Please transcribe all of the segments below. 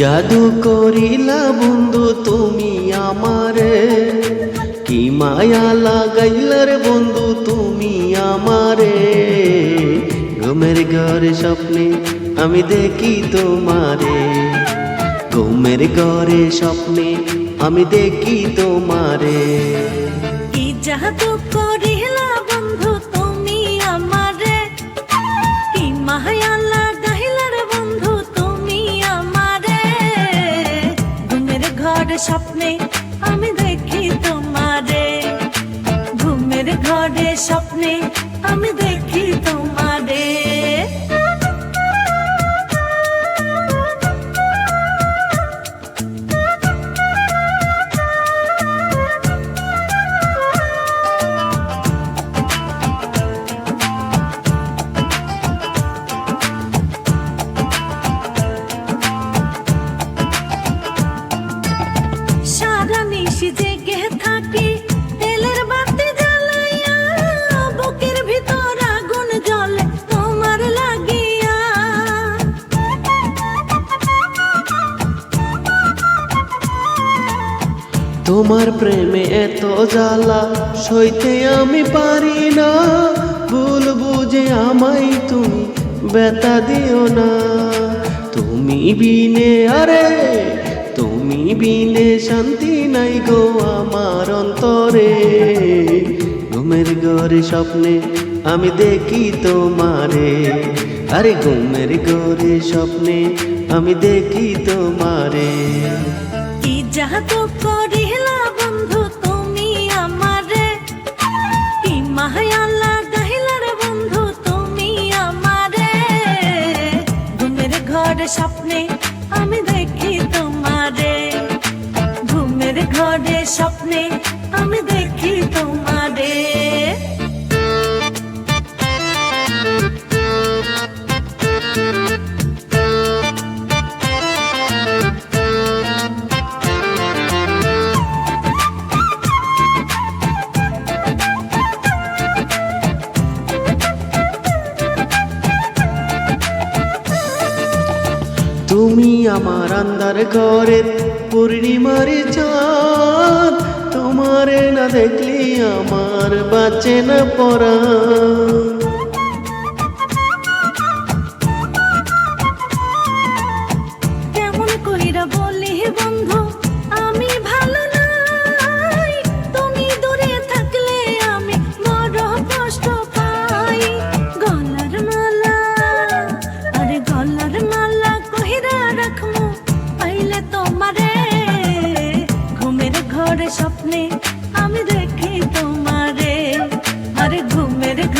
জাদু করিলা বন্ধু তুমি আমারে। কি মায়া লাগাইলার বন্ধু তুমি আমারে। ঘুমের ঘরে স্বপ্নে আমি দেখি তোমারে। ঘুমের ঘরে স্বপ্নে আমি দেখি তোমারে। কি জাদু স্বপ্নে আমি দেখি তোমারে। ঘুমের ঘরে স্বপ্নে সারা জেগে থাকি, তেলের বাতি জ্বালাইয়া বুকের ভিতর আগুন জ্বলে তোমার লাগিয়া। তোমার প্রেমে এত জ্বালা, সইতে আমি পারি না। ভুল বুঝে আমায় তুমি ব্যথা দিও না। তুমি বিনে আরে তুমি বিনে শান্তি নাই গো আমার অন্তরে। ঘুমের ঘরে স্বপ্নে আমি দেখি তোমারে। আরে ঘুমের ঘরে স্বপ্নে আমি দেখি তোমারে। কি জাদু করিলা বন্ধু তুমি আমার আন্দার ঘরের পূর্ণিমার চাঁদ। তোমারে না দেখলি আমার বাঁচে না পড়া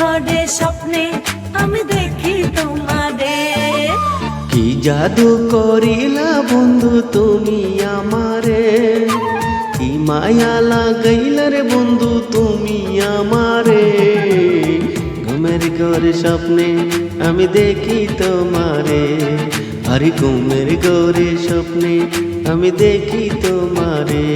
ঘরে স্বপ্নে আমি দেখি তোমারে কি জাদু করিলা বন্ধু তুমি আমারে? কি মায়া রে বন্ধু তুমি আমারে? ঘুমের ঘরে স্বপ্নে আমি দেখি তোমারে। আরে ঘুমের ঘরে স্বপ্নে আমি দেখি তোমারে।